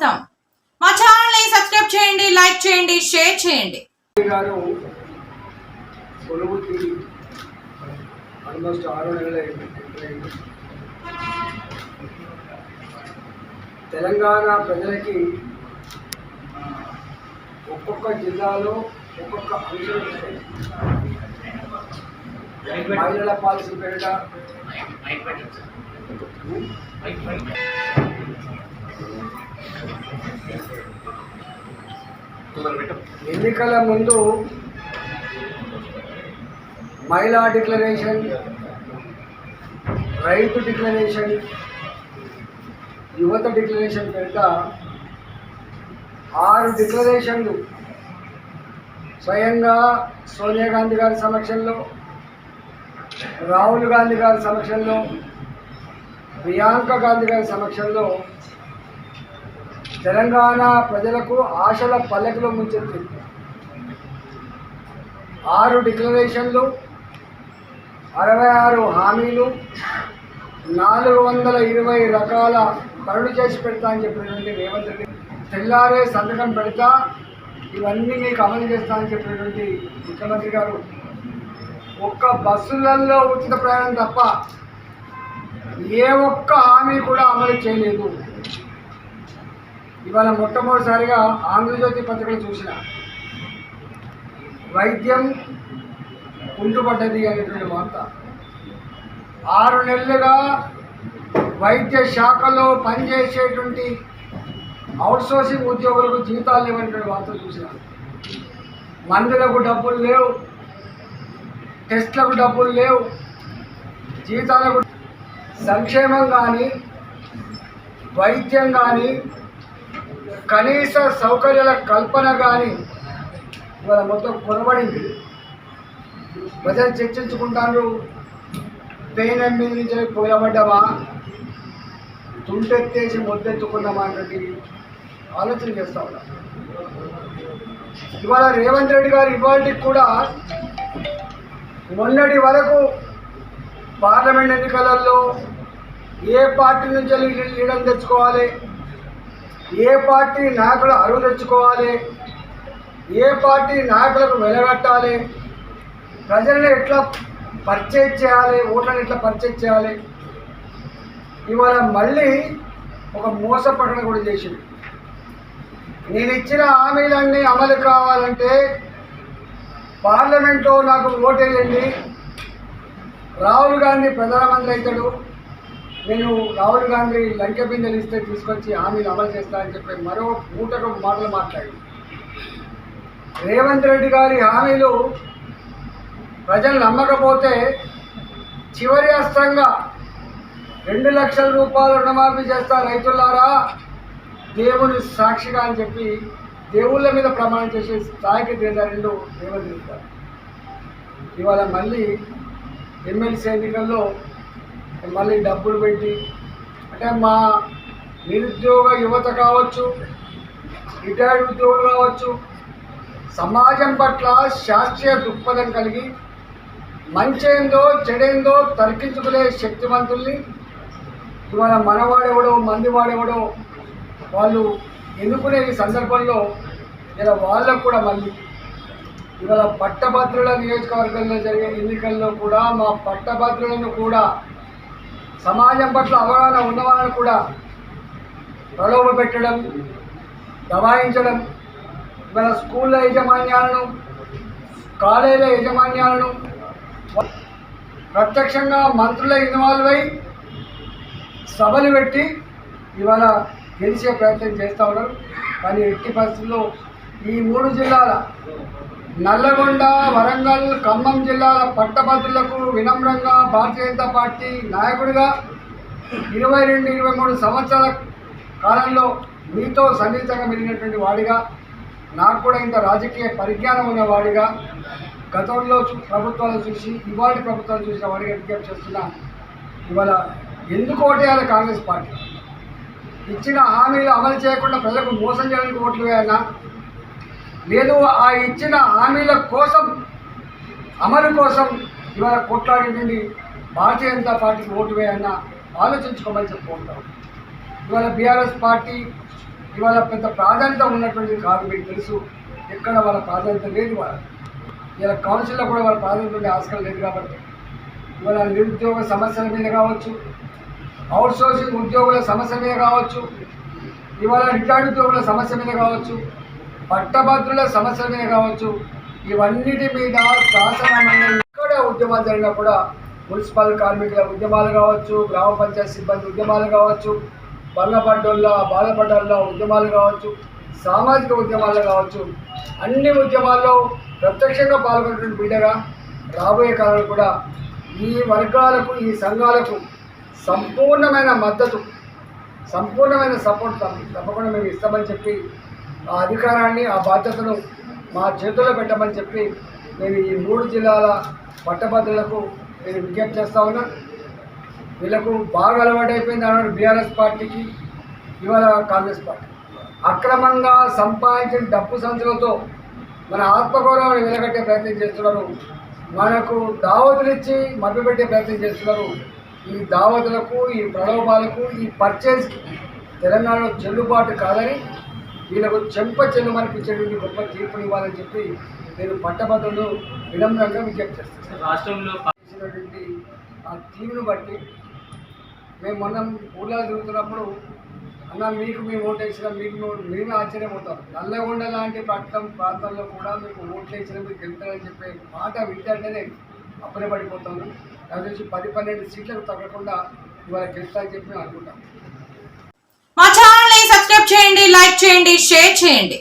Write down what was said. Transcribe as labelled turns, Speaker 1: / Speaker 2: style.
Speaker 1: స్వాగతం మా ఛానల్ని సబ్స్క్రైబ్ చేయండి లైక్ చేయండి షేర్ చేయండి.
Speaker 2: గారు కొలువు తీరి ఆల్మోస్ట్ ఆరు తెలంగాణ ప్రజలకి ఒక్కొక్క జిల్లాలో ఒక్కొక్క అంశం. మహిళల పాలసీ పేరిట ఎన్నికల ముందు మహిళా డిక్లరేషన్ రైతు డిక్లరేషన్ యువత డిక్లరేషన్ కనుక ఆరు డిక్లరేషన్లు స్వయంగా సోనియా గాంధీ గారి సమక్షంలో రాహుల్ గాంధీ గారి సమక్షంలో ప్రియాంక గాంధీ గారి సమక్షంలో తెలంగాణ ప్రజలకు ఆశల పల్లెకులో ముంచెత్తింది ఆరు డిక్లరేషన్లు అరవై ఆరు హామీలు నాలుగు వందల ఇరవై రకాల పనులు చేసి పెడతా అని చెప్పినటువంటి రేవంత్ రెడ్డి. తెల్లారే సంతకం పెడతా ఇవన్నీ మీకు అమలు చేస్తా అని చెప్పినటువంటి ముఖ్యమంత్రి గారు. ఒక్క బస్సులలో ఉచిత ప్రయాణం తప్ప ఏ ఒక్క హామీ కూడా అమలు చేయలేదు. ఇవాళ మొట్టమొదటిసారిగా ఆంధ్రజ్యోతి పత్రికలు చూసిన. వైద్యం కుంటుపడ్డది అనేటువంటి వార్త. ఆరు నెలలుగా వైద్య శాఖలో పనిచేసేటువంటి అవుట్సోర్సింగ్ ఉద్యోగులకు జీతాలు లేవనేటువంటి వార్త చూసిన. మందులకు డబ్బులు లేవు. టెస్ట్లకు డబ్బులు లేవు. జీతాలకు సంక్షేమం కానీ వైద్యం కానీ కనీస సౌకర్యాల కల్పన కానీ ఇవాళ మొత్తం కొనబడింది. ప్రజలు చర్చించుకుంటారు. పెయిన్ మీద నుంచి పోయబడ్డామా తుంటెత్తేసి మొద్దెత్తుకున్నామా అన్నది ఆలోచన చేస్తా ఉన్నా. ఇవాళ రేవంత్ రెడ్డి గారు ఇవాళకి కూడా మొన్నటి వరకు పార్లమెంట్ ఎన్నికలలో ఏ పార్టీ నుంచి లీడర్ తెచ్చుకోవాలి? ఏ పార్టీ నాయకులు అరువు తెచ్చుకోవాలి? ఏ పార్టీ నాయకులకు వెలగట్టాలి? ప్రజల్ని ఎట్లా పర్చేజ్ చేయాలి? ఓట్లను ఎట్లా పర్చేజ్ చేయాలి? ఇవాళ మళ్ళీ ఒక మోస ప్రకటన కూడా చేసింది నేను ఇచ్చిన హామీలన్నీ అమలు కావాలంటే పార్లమెంట్లో నాకు ఓటేయండి రాహుల్ గాంధీ ప్రధానమంత్రి అవుతాడు. నేను రాహుల్ గాంధీ లంకె బిందెలు ఇస్తే తీసుకొచ్చి హామీలు అమలు చేస్తానని చెప్పి మరో మూటకు మాటలు మాట్లాడి రేవంత్ రెడ్డి గారి హామీలు ప్రజలు నమ్మకపోతే చివరి అస్త్రంగా రెండు లక్షల రూపాయలు రుణమాఫీ చేస్తా రైతులారా దేవుని సాక్షిగా అని చెప్పి దేవుళ్ళ మీద ప్రమాణం చేసే స్థాయికి దిగారండు రేవంత్ రెడ్డి గారు. ఇవాళ మళ్ళీ ఎమ్మెల్సీ ఎన్నికల్లో మళ్ళీ డబ్బులు పెట్టి అంటే మా నిరుద్యోగ యువత కావచ్చు రిటైర్డ్ ఉద్యోగులు కావచ్చు సమాజం పట్ల శాస్త్రీయ దృక్పథం కలిగి మంచేందో చెడేందో తర్కించుకునే శక్తివంతుల్ని ఇవాళ మనవాడెవడో మందివాడెవడో వాళ్ళు ఎన్నుకునే ఈ సందర్భంలో ఇలా వాళ్ళకు కూడా మళ్ళీ ఇవాళ పట్టభద్రుల నియోజకవర్గంలో జరిగే ఎన్నికల్లో కూడా మా పట్టభద్రులను కూడా సమాజం పట్ల అవగాహన ఉన్నవాళ్ళని కూడా ప్రలోభ పెట్టడం దబాయించడం ఇవాళ స్కూళ్ళ యాజమాన్యాలను కాలేజీల యాజమాన్యాలను ప్రత్యక్షంగా మంత్రుల ఇన్వాల్వ్ అయి సభలు పెట్టి ఇవాళ గెలిచే ప్రయత్నం చేస్తూ ఉన్నారు. కానీ ఎట్టి పరిస్థితుల్లో ఈ మూడు జిల్లాల నల్లగొండ వరంగల్ ఖమ్మం జిల్లాల పట్టభద్రులకు వినమ్రంగా భారతీయ జనతా పార్టీ నాయకుడిగా ఇరవై రెండు ఇరవై మూడు సంవత్సరాల కాలంలో మీతో సన్నిహితంగా మెలిగినటువంటి వాడిగా నాకు కూడా ఇంత రాజకీయ పరిజ్ఞానం ఉన్నవాడిగా గతంలో చూ- ప్రభుత్వాలు చూసి ఇవాళ ప్రభుత్వాలు చూసిన వాడిగా విజ్ఞప్తి చేస్తున్నా ఇవాళ ఎందుకు ఓటేయాలి కాంగ్రెస్ పార్టీ? ఇచ్చిన హామీలు అమలు చేయకుండా ప్రజలకు మోసం చేయడానికి ఓట్లు వేయాలా? నేను ఆ ఇచ్చిన హామీల కోసం అమలు కోసం ఇవాళ కొట్లాడింది నుండి భారతీయ జనతా పార్టీకి ఓటు వేయన్న ఆలోచించుకోమని చెప్పుకుంటాం ఇవాళ బీఆర్ఎస్ పార్టీ ఇవాళ పెద్ద ప్రాధాన్యత ఉన్నటువంటిది కాదు మీకు తెలుసు. ఎక్కడ వాళ్ళ ప్రాధాన్యత లేదు వాళ్ళ. ఇలా కౌన్సిల్లో కూడా వాళ్ళ ప్రాధాన్యత ఉండే ఆస్కారం లేదు కాబట్టి. ఇవాళ నిరుద్యోగ సమస్యల మీద కావచ్చు అవుట్ సోర్సింగ్ ఉద్యోగుల సమస్య మీద కావచ్చు ఇవాళ రిటైర్డ్ ఉద్యోగుల సమస్య మీద కావచ్చు పట్టభద్రుల సమస్యలే కావచ్చు ఇవన్నిటి మీద శాసన మండలి ఎక్కడ ఉద్యమాలు జరిగినా కూడా మున్సిపల్ కార్మికుల ఉద్యమాలు కావచ్చు గ్రామ పంచాయతీ సిబ్బంది ఉద్యమాలు కావచ్చు భంగపడ్డోళ్ళ బాధపడ్డోళ్ళ ఉద్యమాలు కావచ్చు సామాజిక ఉద్యమాలు కావచ్చు అన్ని ఉద్యమాల్లో ప్రత్యక్షంగా పాల్గొన్నటువంటి బిడ్డగా రాబోయే కాలంలో కూడా ఈ వర్గాలకు ఈ సంఘాలకు సంపూర్ణమైన మద్దతు సంపూర్ణమైన సపోర్ట్ తప్పకుండా మేము ఇస్తామని చెప్పి ఆ అధికారాన్ని ఆ బాధ్యతను మా చేతుల్లో పెట్టమని చెప్పి నేను ఈ మూడు జిల్లాల పట్టభద్రులకు నేను విజ్ఞప్తి చేస్తా ఉన్నా. వీళ్ళకు బాగా అలవాటైపోయింది అన్నాడు బీఆర్ఎస్ పార్టీకి ఇవాళ కాంగ్రెస్ పార్టీ. అక్రమంగా సంపాదించిన డబ్బు సంచులతో మన ఆత్మగౌరవాన్ని వెలగట్టే ప్రయత్నం చేస్తున్నారు. మనకు దావతులిచ్చి మభ్యపెట్టే ప్రయత్నం చేస్తున్నారు. ఈ దావతులకు ఈ ప్రలోభాలకు ఈ పర్చేజ్కి తెలంగాణలో చెల్లుబాటు కాదని వీళ్ళకు చెంప చెల్లుమనిపించేటువంటి గొప్ప తీర్పుని ఇవ్వాలని చెప్పి నేను పట్టభద్రులు వినమ్రంగా విజ్ఞప్తి చేస్తాను
Speaker 3: రాష్ట్రంలో
Speaker 2: చేసినటువంటి ఆ తీరును బట్టి మేము మొన్న ఊళ్ళో తిరుగుతున్నప్పుడు అన్న మీకు మేము ఓటు వేసినా మీకు మేము- ఆశ్చర్యపోతాం నల్లగొండ లాంటి పట్టణం ప్రాంతాల్లో కూడా మీకు ఓట్లు వేసినా మీకు గెలుతారని చెప్పే మాట వింటేనే అప్పుడే పడిపోతాను నాకు తెలిసి పది పన్నెండు సీట్లకు తగ్గకుండా ఇవాళ గెలుస్తారని చెప్పి అనుకుంటాం
Speaker 1: చేయండి.